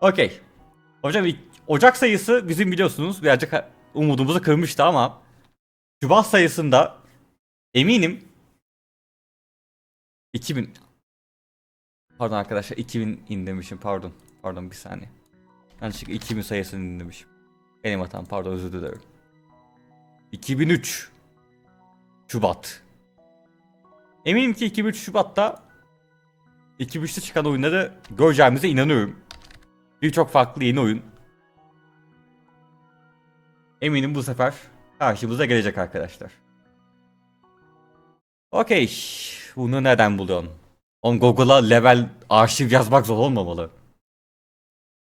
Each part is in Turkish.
Okey. Hocam Ocak sayısı bizim biliyorsunuz birazcık umudumuzu kırmıştı ama Şubat sayısında eminim 2000 Pardon arkadaşlar 2000 indirmişim pardon. Pardon bir saniye. Yanlışlıkla 2000 sayısını indirmişim. Benim hatam pardon özür dilerim. 2003 Şubat. Eminim ki 2003 Şubat'ta 2003'te çıkan oyunları göreceğimize inanıyorum. Birçok farklı yeni oyun. Eminim bu sefer karşımıza gelecek arkadaşlar. Okey. Bunu neden buluyorsun? On Google'a level arşiv yazmak zor olmamalı.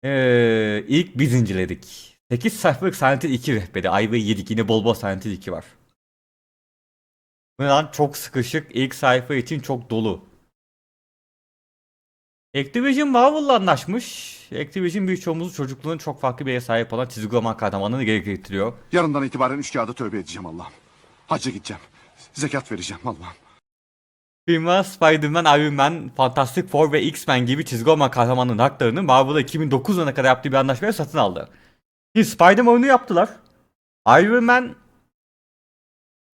Ee, ilk biz inceledik. 8 sayfalık Silent Hill 2 rehberi. Ayvayı yedik. Yine bol bol Silent Hill 2 var. Bu ne lan çok sıkışık. İlk sayfa için çok dolu. Activision Marvel'la anlaşmış. Activision birçoğumuzun çocukluğunun çok farklı bir yere sahip olan çizgi roman kahramanlarını geri getiriyor. Yarından itibaren üç kağıda tövbe edeceğim Allah'ım. Hacca gideceğim. Zekat vereceğim Allah'ım. Firma Spider-Man, Iron Man, Fantastic Four ve X-Men gibi çizgi roman kahramanının haklarını Marvel'a 2009 yılına kadar yaptığı bir anlaşmaya satın aldı. Şimdi Spider-Man oyunu yaptılar. Iron Man...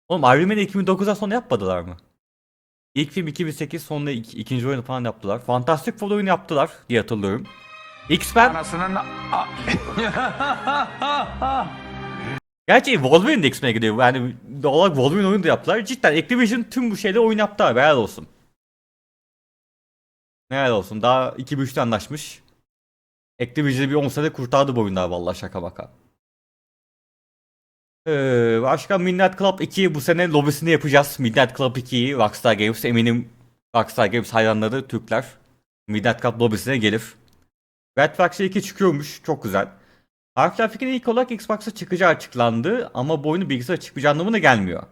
Oğlum Iron Man'i 2009'dan sonra yapmadılar mı? İlk film 2008 sonra ik- ikinci oyunu falan yaptılar. Fantastic Four oyunu yaptılar diye hatırlıyorum. X-Men... Anasının Gerçi Wolverine de X-Men'e gidiyor. Yani doğal olarak Wolverine oyunu da yaptılar. Cidden Activision tüm bu şeyleri oyun yaptı abi. Helal olsun. Helal olsun. Daha 2003'te anlaşmış. Activision'ı bir 10 sene kurtardı bu oyunlar vallahi şaka baka. Ee, başka Midnight Club 2 bu sene lobisini yapacağız. Midnight Club 2'yi Rockstar Games eminim Rockstar Games hayranları Türkler. Midnight Club lobisine gelir. Red Faction 2 çıkıyormuş. Çok güzel. Half-Life 2'nin ilk olarak Xbox'a çıkacağı açıklandı ama bu oyunun bilgisayara çıkacağı anlamına gelmiyor.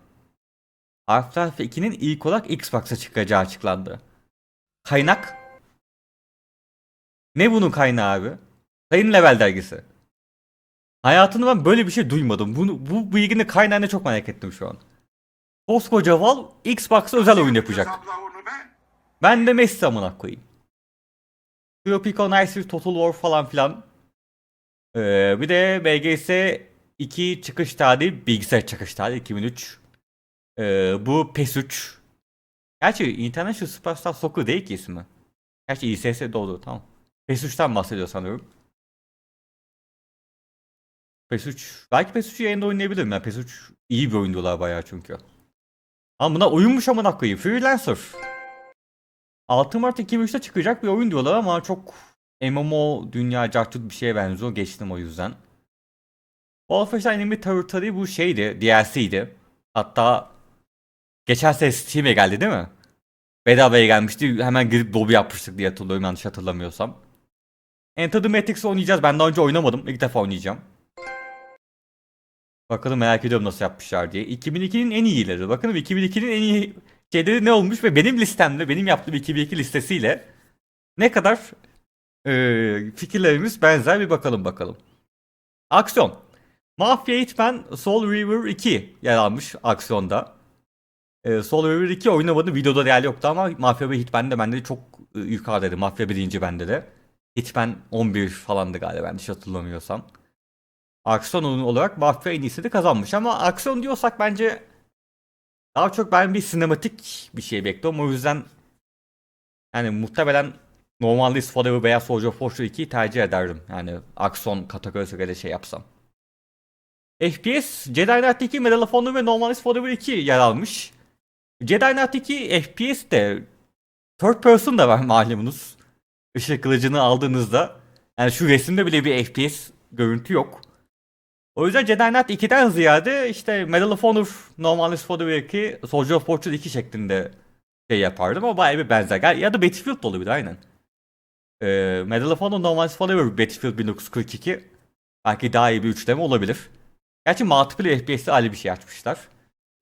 Half-Life 2'nin ilk olarak Xbox'a çıkacağı açıklandı. Kaynak? Ne bunun kaynağı abi? Sayın Level dergisi. Hayatımda ben böyle bir şey duymadım. Bunu, bu bilginin kaynağını çok merak ettim şu an. Koskoca Valve Xbox'a özel oyun yapacak. Ben de Messi amına koyayım. Tropico Nice Total War falan filan. Ee, bir de BGS 2 çıkış tarihi bilgisayar çıkış tarihi 2003. Ee, bu PES 3. Gerçi International Superstar Soccer değil ki ismi. Gerçi ISS doğdu tamam. PES 3'ten bahsediyor sanıyorum. PES 3. Belki PES 3'ü yayında oynayabilirim ya. PES 3 iyi bir oyun diyorlar bayağı çünkü. Ama buna oyunmuş amına koyayım. Freelancer. 6 Mart 2003'te çıkacak bir oyun diyorlar ama çok MMO dünya cartut bir şeye benziyor. Geçtim o yüzden. Wolfenstein'in bir Territory bu şeydi. DLC'ydi. Hatta geçen sene Steam'e geldi değil mi? Bedavaya gelmişti. Hemen girip lobby yapmıştık diye hatırlıyorum yanlış hatırlamıyorsam. Enter the Matrix oynayacağız. Ben daha önce oynamadım. İlk defa oynayacağım. Bakalım merak ediyorum nasıl yapmışlar diye. 2002'nin en iyileri. Bakın 2002'nin en iyi şeyleri ne olmuş ve benim listemle, benim yaptığım 2002 listesiyle ne kadar ee, fikirlerimiz benzer bir bakalım bakalım. Aksiyon. Mafya Hitman Soul River 2 yer almış aksiyonda. Ee, Soul River 2 oynamadım. Videoda değerli yoktu ama Mafya ve Hitman de bende çok e, yukarıdaydı. Mafya birinci bende de. Hitman 11 falandı galiba ben hiç hatırlamıyorsam. Oyunu olarak Mafya en iyisini kazanmış ama aksiyon diyorsak bence daha çok ben bir sinematik bir şey bekliyorum. O yüzden yani muhtemelen Normalist Forever veya Soldier Fortune 2'yi tercih ederdim. Yani aksiyon kategorisi göre şey yapsam. FPS, Jedi Knight 2, Medal of Honor ve Normalist Forever 2 yer almış. Jedi Knight 2 FPS de third person da var malumunuz. Işık kılıcını aldığınızda yani şu resimde bile bir FPS görüntü yok. O yüzden Jedi Knight 2'den ziyade işte Medal of Honor, Normalist Forever 2, Soldier of Fortune 2 şeklinde şey yapardım ama bayağı bir benzer. Ya da Battlefield de olabilir aynen. Ee, Medal of Honor Normalist Forever Battlefield 1942 belki daha iyi bir üçleme olabilir. Gerçi multiplayer FPS'de ayrı bir şey açmışlar.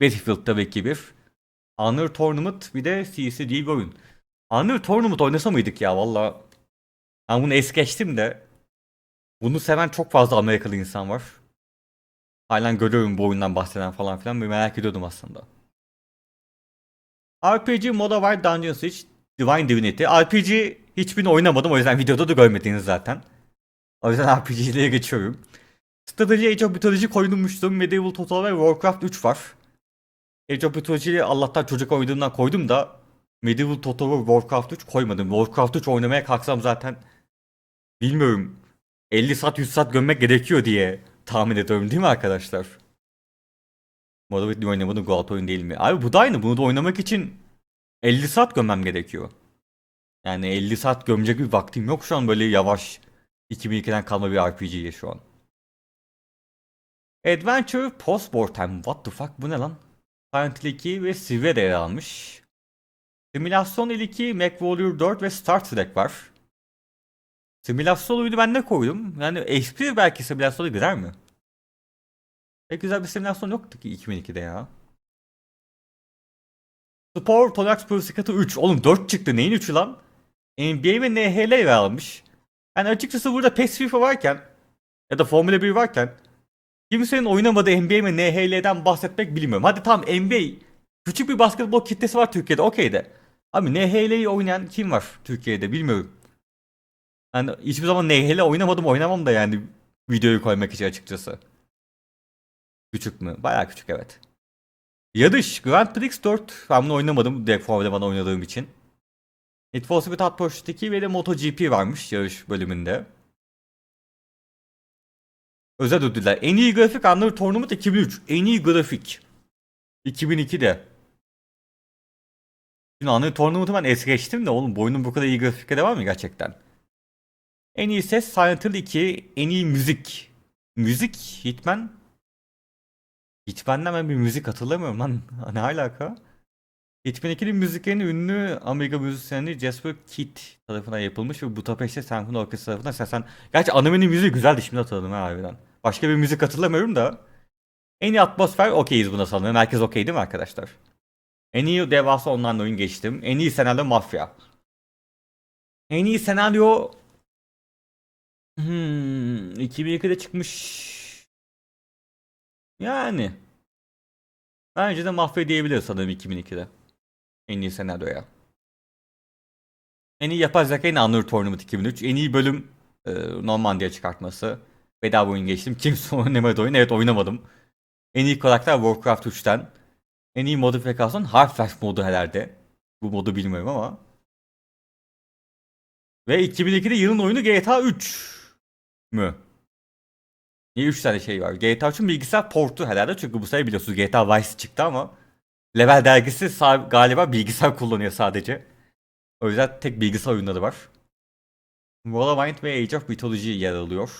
Battlefield tabii ki bir. Honor Tournament bir de CC diye bir oyun. Honor Tournament oynasa mıydık ya valla. Ben bunu es geçtim de. Bunu seven çok fazla Amerikalı insan var. Halen görüyorum bu oyundan bahseden falan filan. Bir merak ediyordum aslında. RPG Modified Dungeon Siege Divine Divinity. RPG hiçbirini oynamadım o yüzden videoda da görmediniz zaten. O yüzden RPG'lere geçiyorum. Strateji Age of Mythology koydummuştum. Medieval Total ve Warcraft 3 var. Age of Mythology'yi Allah'tan çocuk oynadığımdan koydum da Medieval Total ve Warcraft 3 koymadım. Warcraft 3 oynamaya kalksam zaten bilmiyorum 50 saat 100 saat gömmek gerekiyor diye tahmin ediyorum değil mi arkadaşlar? Modern Warfare oynamadım Goat oyun değil mi? Abi bu da aynı. Bunu da oynamak için 50 saat gömmem gerekiyor. Yani 50 saat gömecek bir vaktim yok şu an böyle yavaş 2002'den kalma bir RPG'ye şu an. Adventure Postmortem. What the fuck bu ne lan? Silent Hill 2 ve Sivir yer almış. Simülasyon Hill 2, MechWarrior 4 ve Star Trek var. Simülasyon oyunu ben ne koydum? Yani HP belki simülasyona girer mi? Pek güzel bir simülasyon yoktu ki 2002'de ya. Spor Tonax Pro Skater 3. Oğlum 4 çıktı. Neyin 3'ü lan? NBA ve NHL yer almış. Yani açıkçası burada PES FIFA varken ya da Formula 1 varken kimsenin oynamadığı NBA ve NHL'den bahsetmek bilmiyorum. Hadi tamam NBA küçük bir basketbol kitlesi var Türkiye'de okey de. Abi NHL'yi oynayan kim var Türkiye'de bilmiyorum. Yani hiçbir zaman NHL oynamadım oynamam da yani videoyu koymak için açıkçası. Küçük mü? Bayağı küçük evet. Yarış Grand Prix 4 ben bunu oynamadım direkt Formula 1 oynadığım için. Need for Speed Hot Pursuit 2 ve de MotoGP varmış yarış bölümünde. Özel ödüller. En iyi grafik Unreal Tournament 2003. En iyi grafik. 2002'de. Şimdi Unreal Tournament'ı ben es geçtim de oğlum bu oyunun bu kadar iyi grafikleri var mı gerçekten? En iyi ses Silent Hill 2. En iyi müzik. Müzik Hitman. Hitman'dan ben bir müzik hatırlamıyorum lan. Ne alaka? Hitman 2'nin müziklerini ünlü Amiga müzisyeni Jasper Kidd tarafından yapılmış ve Budapest'te Senfoni Orkestrası tarafından seslen... Gerçi animenin müziği güzeldi şimdi hatırladım ha harbiden. Başka bir müzik hatırlamıyorum da. En iyi atmosfer okeyiz buna sanırım. Herkes okey değil mi arkadaşlar? En iyi devasa online oyun geçtim. En iyi senaryo Mafya. En iyi senaryo... Hmm, 2002'de çıkmış. Yani. Bence de Mafya diyebiliriz sanırım 2002'de. En iyi senaryoya. En iyi yapay zeka yine Unreal Tournament 2003. En iyi bölüm e, Normandiya çıkartması. Bedava oyun geçtim. Kimse oynamadı oyun. Evet oynamadım. En iyi karakter Warcraft 3'ten. En iyi modifikasyon Half-Life modu herhalde. Bu modu bilmiyorum ama. Ve 2002'de yılın oyunu GTA 3 mü? Niye 3 tane şey var? GTA 3'ün bilgisayar portu herhalde çünkü bu sene biliyorsunuz GTA Vice çıktı ama Level dergisi galiba bilgisayar kullanıyor sadece. O yüzden tek bilgisayar oyunları var. Morrowind ve Age of Mythology yer alıyor.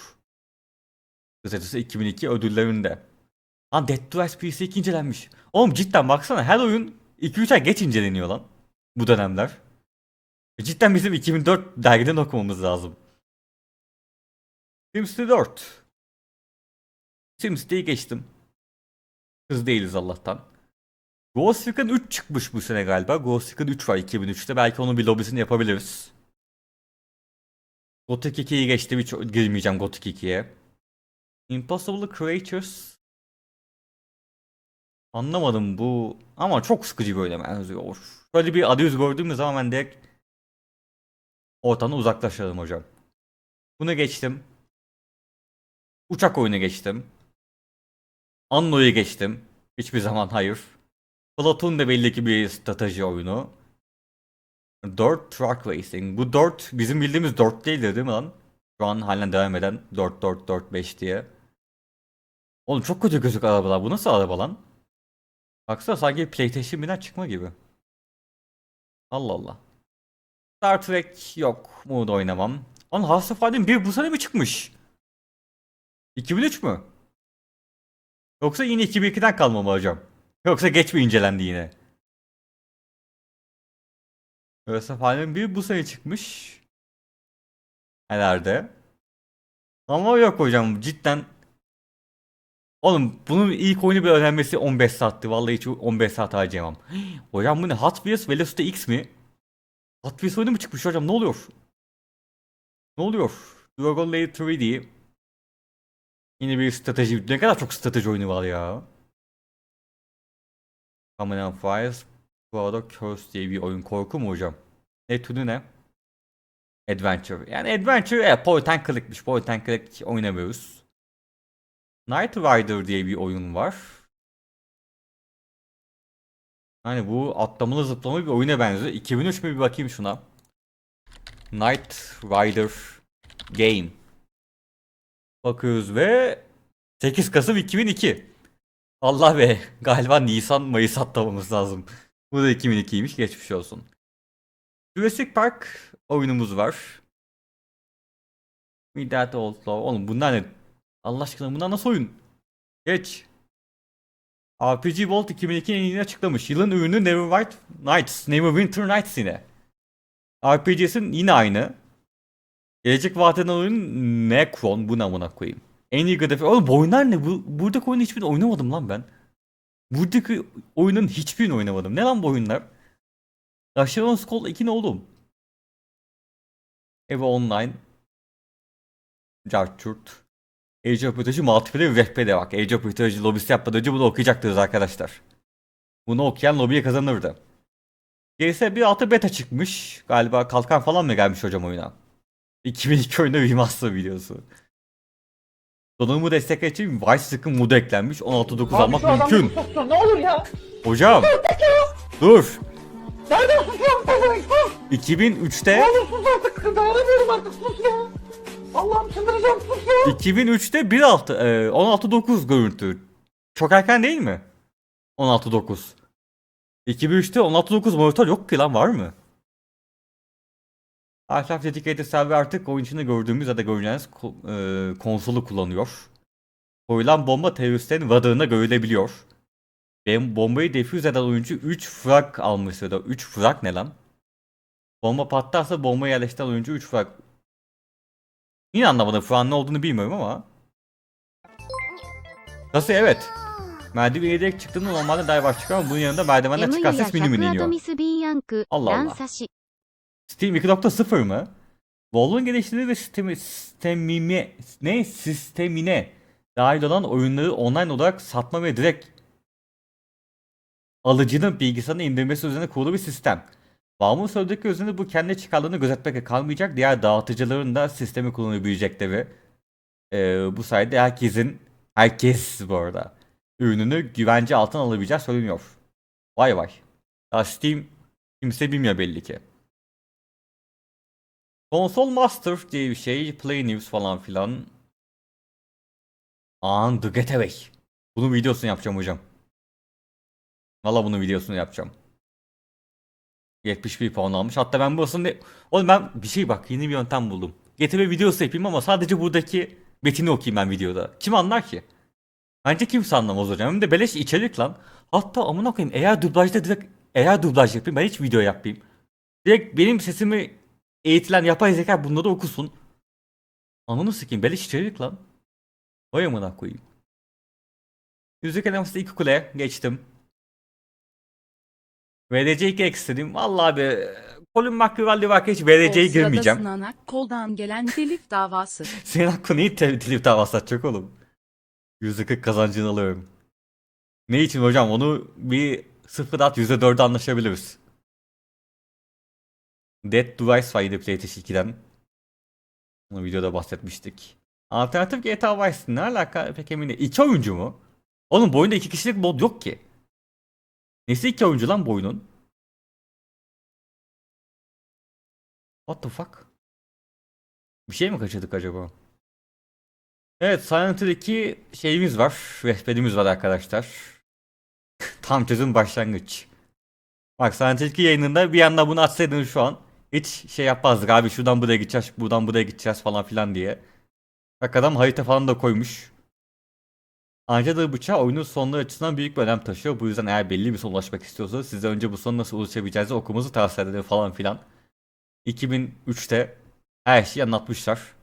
Kısacası 2002 ödüllerinde. Lan Dead to Rise PC 2 incelenmiş. Oğlum cidden baksana her oyun 2-3 ay geç inceleniyor lan. Bu dönemler. Cidden bizim 2004 dergiden okumamız lazım. SimCity 4. SimCity'yi geçtim. Kız değiliz Allah'tan. Ghost Recon 3 çıkmış bu sene galiba. Ghost Recon 3 var 2003'te. Belki onun bir lobisini yapabiliriz. Gothic 2'yi geçtim. Hiç girmeyeceğim Gothic 2'ye. Impossible Creatures. Anlamadım bu. Ama çok sıkıcı böyle benziyor. Böyle bir adı yüz gördüğümüz zaman ben direkt ortadan uzaklaşalım hocam. Bunu geçtim. Uçak oyunu geçtim. Anno'yu geçtim. Hiçbir zaman hayır. Platoon da belli ki bir strateji oyunu. 4 Truck Racing. Bu 4 bizim bildiğimiz 4 değildir değil mi lan? Şu an halen devam eden 4 4 4 5 diye. Oğlum çok kötü gözük arabalar. Bu nasıl araba lan? Baksana sanki PlayStation 1'den çıkma gibi. Allah Allah. Star Trek yok. Bunu da oynamam. Lan House of Fire 1 bu sene mi çıkmış? 2003 mü? Yoksa yine 2002'den kalma mı hocam? Yoksa geç mi incelendi yine? Of Fire 1 bu sene çıkmış. Herhalde. Ama yok hocam cidden. Oğlum bunun ilk oyunu bir öğrenmesi 15 saatti. Vallahi hiç 15 saat harcayamam. Hocam bu ne? Hot Wheels Velocity X mi? Hot Wheels oyunu mu çıkmış hocam? Ne oluyor? Ne oluyor? Dragon Lair 3D. Yine bir strateji. Ne kadar çok strateji oyunu var ya. Common and Fires. Bu arada Curse diye bir oyun. Korku mu hocam? Ne türü ne? Adventure. Yani Adventure evet point and click'miş. Point and click oynamıyoruz. Knight Rider diye bir oyun var. Hani bu atlamalı zıplamalı bir oyuna benziyor. 2003 mü bir bakayım şuna. Knight Rider Game. Bakıyoruz ve 8 Kasım 2002. Allah be galiba Nisan Mayıs atlamamız lazım. Bu da 2002'ymiş geçmiş olsun. Jurassic Park oyunumuz var. Midnight Outlaw. Oğlum bunlar ne? Allah aşkına bunlar nasıl oyun? Geç. RPG Vault 2002'nin yeni açıklamış. Yılın ürünü Neverwhite Nights. Neverwinter Nights yine. RPG'sin yine aynı. Gelecek vadeden oyun Necron. Bu ne koyayım. En iyi grafiği. Oğlum bu oyunlar ne? Bu, buradaki oyunu hiçbirini oynamadım lan ben. Buradaki oyunun hiçbirini oynamadım. Ne lan bu oyunlar? Russian Skull 2 ne oğlum? Eve Online. Carchurt. Age of Mythology Multiplayer Web'de bak. Age of Mythology lobisi yapmadan önce bunu okuyacaktınız arkadaşlar. Bunu okuyan lobiye kazanırdı. GS 1.6 beta çıkmış. Galiba kalkan falan mı gelmiş hocam oyuna? 2002 oyunda remaster videosu. Donanımı desteklemek için Vice Sıkın modu eklenmiş. 16.9 almak şu mümkün. Ne olur ya. Hocam. Dur. Nereden susuyorum sus. 2003'te Ne olur sus artık. Dayanamıyorum artık sus ya. Allah'ım çıldıracağım sus ya. 2003'te 1.6 e, 16.9 görüntü. Çok erken değil mi? 16.9. 2003'te 16.9 monitör yok ki lan var mı? Ahşap Dedicated server artık oyun gördüğümüz ya da göreceğiniz e, konsolu kullanıyor. Koyulan bomba teröristlerin varlığına görülebiliyor. Ben bombayı defüz eden oyuncu 3 frag almış ya da 3 frag ne lan? Bomba patlarsa bomba yerleştiren oyuncu 3 frag. Yine anlamadım fragın ne olduğunu bilmiyorum ama. Nasıl evet. Merdiveni yedek çıktığında normalde dive çıkıyor ama bunun yanında merdivenden çıkarsa minimum iniyor. Allah Allah. Steam 2.0 mı? Valve'un geliştirdiği ve sistemi, sistemimi, ne? sistemine dahil olan oyunları online olarak satma ve direkt alıcının bilgisayarına indirmesi üzerine kurulu bir sistem. Valve'un söylediği üzerinde bu kendi çıkarlarını gözetmekle kalmayacak. Diğer dağıtıcıların da sistemi kullanabilecekleri. Ee, bu sayede herkesin, herkes bu arada, ürününü güvence altına alabileceği söyleniyor. Vay vay. Ya Steam kimse bilmiyor belli ki. Console Master diye bir şey, Play News falan filan. An The Getaway. Bunun videosunu yapacağım hocam. Valla bunun videosunu yapacağım. 71 puan almış. Hatta ben burasını... Ne... Oğlum ben bir şey bak yeni bir yöntem buldum. Getaway videosu yapayım ama sadece buradaki metini okuyayım ben videoda. Kim anlar ki? Bence kimse anlamaz hocam. Hem de beleş içerik lan. Hatta amına koyayım eğer dublajda direkt eğer dublaj yapayım ben hiç video yapmayayım. Direkt benim sesimi eğitilen yapay zeka bunları okusun. Ananı sikeyim beleş içerik lan. Vay amına koyayım. Yüzük eleması iki kule geçtim. VDC 2 ekstredim. Vallahi abi Colin McRae var ki hiç VDC'ye sırada girmeyeceğim. sınanak koldan gelen telif davası. Senin hakkında iyi te- telif davası açacak oğlum. %40 kazancını alıyorum. Ne için hocam onu bir sıfır at %4'e anlaşabiliriz. Dead Device var yine PlayStation 2'den. Bunu videoda bahsetmiştik. Alternatif GTA Vice ne alaka pek emin değilim. İki oyuncu mu? Oğlum bu oyunda iki kişilik mod yok ki. Nesi iki oyuncu lan bu oyunun? What the fuck? Bir şey mi kaçırdık acaba? Evet Silent Hill 2 şeyimiz var. Rehberimiz var arkadaşlar. Tam çözüm başlangıç. Bak Silent Hill 2 yayınında bir anda bunu açsaydınız şu an hiç şey yapmazdık abi şuradan buraya gideceğiz buradan buraya gideceğiz falan filan diye. Bak adam harita falan da koymuş. Ancak da bıçağı oyunun sonları açısından büyük bir önem taşıyor. Bu yüzden eğer belli bir sona ulaşmak istiyorsanız size önce bu sona nasıl ulaşabileceğinizi okumanızı tavsiye ederim falan filan. 2003'te her şeyi anlatmışlar.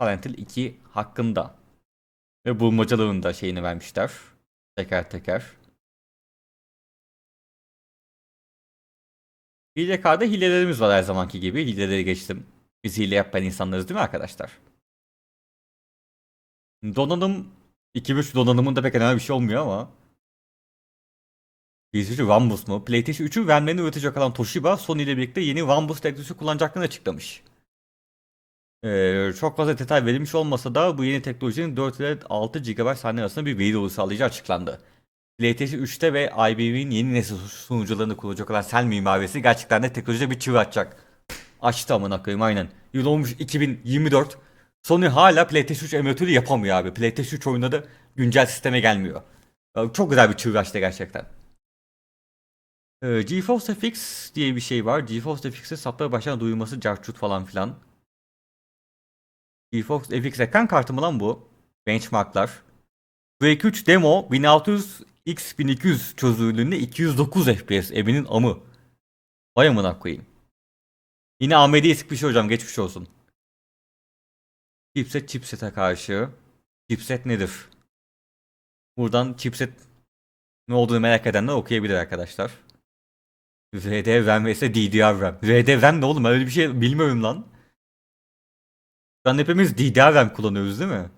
Hill 2 hakkında. Ve bulmacalığın da şeyini vermişler. Teker teker. Hile karda hilelerimiz var her zamanki gibi. Hileleri geçtim. Biz hile yapan insanlarız değil mi arkadaşlar? Donanım 2003 donanımında pek önemli bir şey olmuyor ama PlayStation Rambus mu? PlayStation 3'ün RAM'lerini üretecek olan Toshiba Sony ile birlikte yeni Rambus teknolojisi kullanacaklarını açıklamış. Ee, çok fazla detay verilmiş olmasa da bu yeni teknolojinin 4 ile 6 GB saniye arasında bir veri dolu sağlayacağı açıklandı. PlayStation 3'te ve IBM'in yeni nesil sunucularını kullanacak olan Cell mimarisi gerçekten de teknolojide bir çığır açacak. Açtı amına koyayım aynen. Yıl olmuş 2024. Sony hala PlayStation 3 emülatörü yapamıyor abi. PlayStation 3 oyunları güncel sisteme gelmiyor. Çok güzel bir çığır açtı gerçekten. Ee, GeForce FX diye bir şey var. GeForce FX'e saplara başlayan duyulması carçut falan filan. GeForce FX ekran kartı mı lan bu? Benchmarklar. Quake 3 demo 1600 x 1200 çözünürlüğünde 209 FPS evinin amı. Vay amına koyayım. Yine AMD'ye sıkmış hocam geçmiş olsun. Chipset chipsete karşı. Chipset nedir? Buradan chipset ne olduğunu merak edenler okuyabilir arkadaşlar. VD RAM vs DDR RAM. VD RAM ne oğlum öyle bir şey bilmiyorum lan. Şu an hepimiz DDR RAM kullanıyoruz değil mi?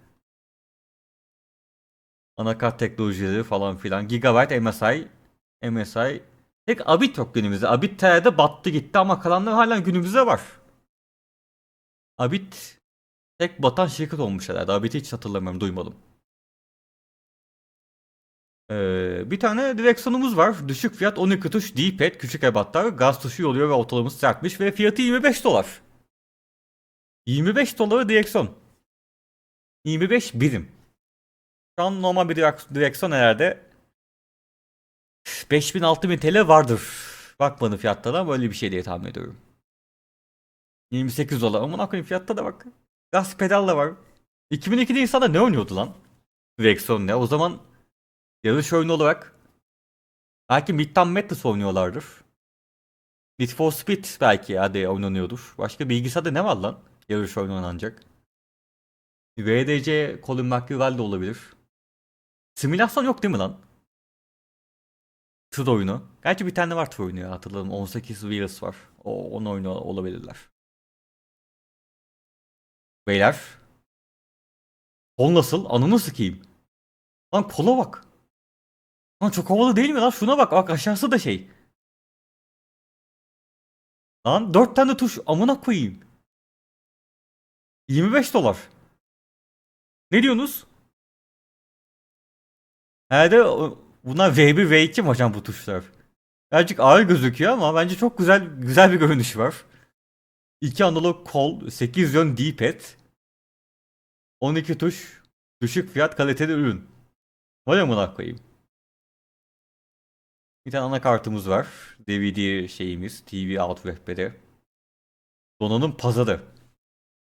Anakart teknolojileri falan filan. Gigabyte MSI. MSI. Tek Abit yok günümüzde. Abit TR'de battı gitti ama kalanlar hala günümüzde var. Abit tek batan şirket olmuş herhalde. Abit'i hiç hatırlamıyorum, duymadım. Ee, bir tane direksiyonumuz var. Düşük fiyat 12 tuş D-pad, küçük ebatlar, gaz tuşu oluyor ve ortalaması sertmiş ve fiyatı 25 dolar. 25 dolara direksiyon. 25 birim. Şu normal bir direk- direksiyon herhalde 5000-6000 TL vardır. Bakmadım fiyatlara ama öyle bir şey diye tahmin ediyorum. 28 dolar. Aman koyayım fiyatta da bak. Gaz pedal da var. 2002'de insanlar ne oynuyordu lan? Direksiyon ne? O zaman yarış oyunu olarak belki Midtown Madness oynuyorlardır. Need for Speed belki hadi oynanıyordur. Başka bilgisayarda ne var lan? Yarış oyunu oynanacak. VDC Colin McRae de olabilir. Simülasyon yok değil mi lan? Tır oyunu. Gerçi bir tane var tır oyunu ya hatırladım. 18 Wheels var. O, onu oyunu olabilirler. Beyler. Kol nasıl? Ananı sikeyim. Lan kola bak. Lan çok havalı değil mi lan? Şuna bak. Bak aşağısı da şey. Lan 4 tane tuş. Amına koyayım. 25 dolar. Ne diyorsunuz? Herhalde bunlar V1 V2 mi hocam bu tuşlar? Birazcık ağır gözüküyor ama bence çok güzel güzel bir görünüş var. 2 analog kol, 8 yön D-pad, 12 tuş, düşük fiyat kaliteli ürün. Vay amına koyayım. Bir tane anakartımız var. DVD şeyimiz, TV out rehberi. Donanım pazarı.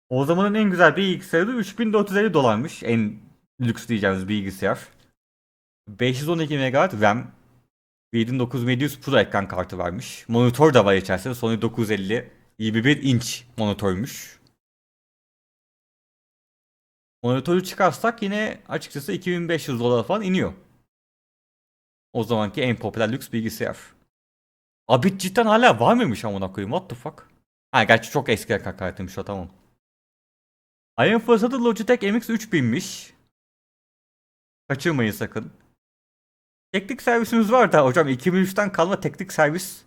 O zamanın en güzel bilgisayarı 3450 dolarmış. En lüks diyeceğimiz bilgisayar. 512 MB RAM. 7900 Pro ekran kartı varmış. Monitör de var içerisinde. Sony 950 21 inç monitörmüş. Monitörü çıkarsak yine açıkçası 2500 dolar falan iniyor. O zamanki en popüler lüks bilgisayar. Abi cidden hala var mıymış amına koyayım? What the fuck? Ha gerçi çok eski ekran kartıymış o tamam. Ayın fırsatı Logitech MX 3000'miş. Kaçırmayın sakın. Teknik servisimiz var da hocam 2003'ten kalma teknik servis.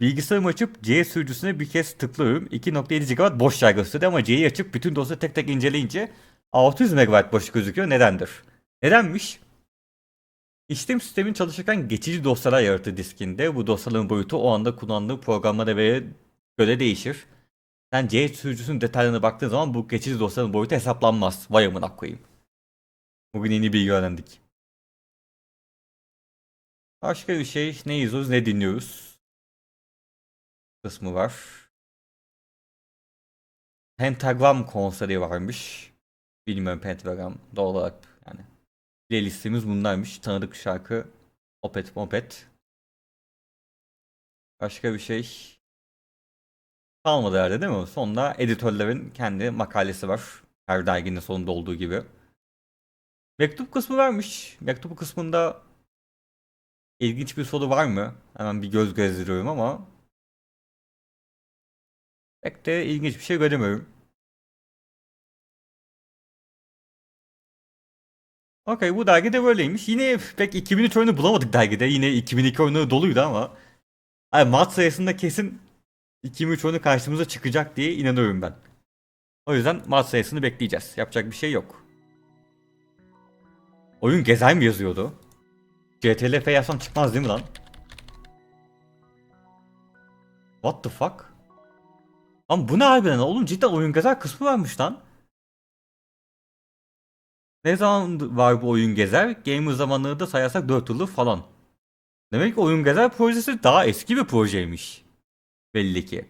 Bilgisayarımı açıp C sürücüsüne bir kez tıklıyorum. 2.7 GB boş yer gösterdi ama C'yi açıp bütün dosya tek tek inceleyince 600 MB boş gözüküyor. Nedendir? Nedenmiş? İşlem sistemin çalışırken geçici dosyalar yaratır diskinde. Bu dosyaların boyutu o anda kullandığı programlara ve göre değişir. Sen C sürücüsünün detaylarına baktığın zaman bu geçici dosyanın boyutu hesaplanmaz. Vay amına koyayım. Bugün yeni bilgi öğrendik. Başka bir şey ne izliyoruz ne dinliyoruz kısmı var. Pentagram konseri varmış. Bilmiyorum Pentagram doğal olarak yani. Playlistimiz bunlarmış. Tanıdık şarkı Opet Mopet. Başka bir şey kalmadı herhalde değil mi? Sonunda editörlerin kendi makalesi var. Her derginin sonunda olduğu gibi. Mektup kısmı varmış. Mektup kısmında ilginç bir soru var mı? Hemen bir göz gezdiriyorum ama pek de ilginç bir şey göremiyorum. Okey bu dergide böyleymiş. Yine pek 2003 oyunu bulamadık dergide. Yine 2002 oyunu doluydu ama. Ay Mart sayısında kesin 2003 oyunu karşımıza çıkacak diye inanıyorum ben. O yüzden Mart sayısını bekleyeceğiz. Yapacak bir şey yok. Oyun gezer mi yazıyordu? CTLF yazsam çıkmaz değil mi lan? What the fuck? Lan bu ne harbiden? Oğlum cidden oyun gezer kısmı varmış lan. Ne zaman var bu oyun gezer? Gamer zamanları da sayarsak 4 yıldır falan. Demek ki oyun gezer projesi daha eski bir projeymiş. Belli ki.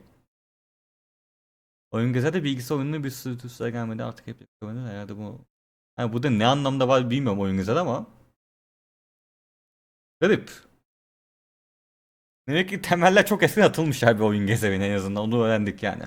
Oyun gezer de bilgisayar oyununu bir sürü gelmedi artık hep yapıyorlar herhalde bu. Yani burada ne anlamda var bilmiyorum oyun gezer ama. Garip. Demek ki temeller çok eski atılmış abi oyun gezerine en azından onu öğrendik yani.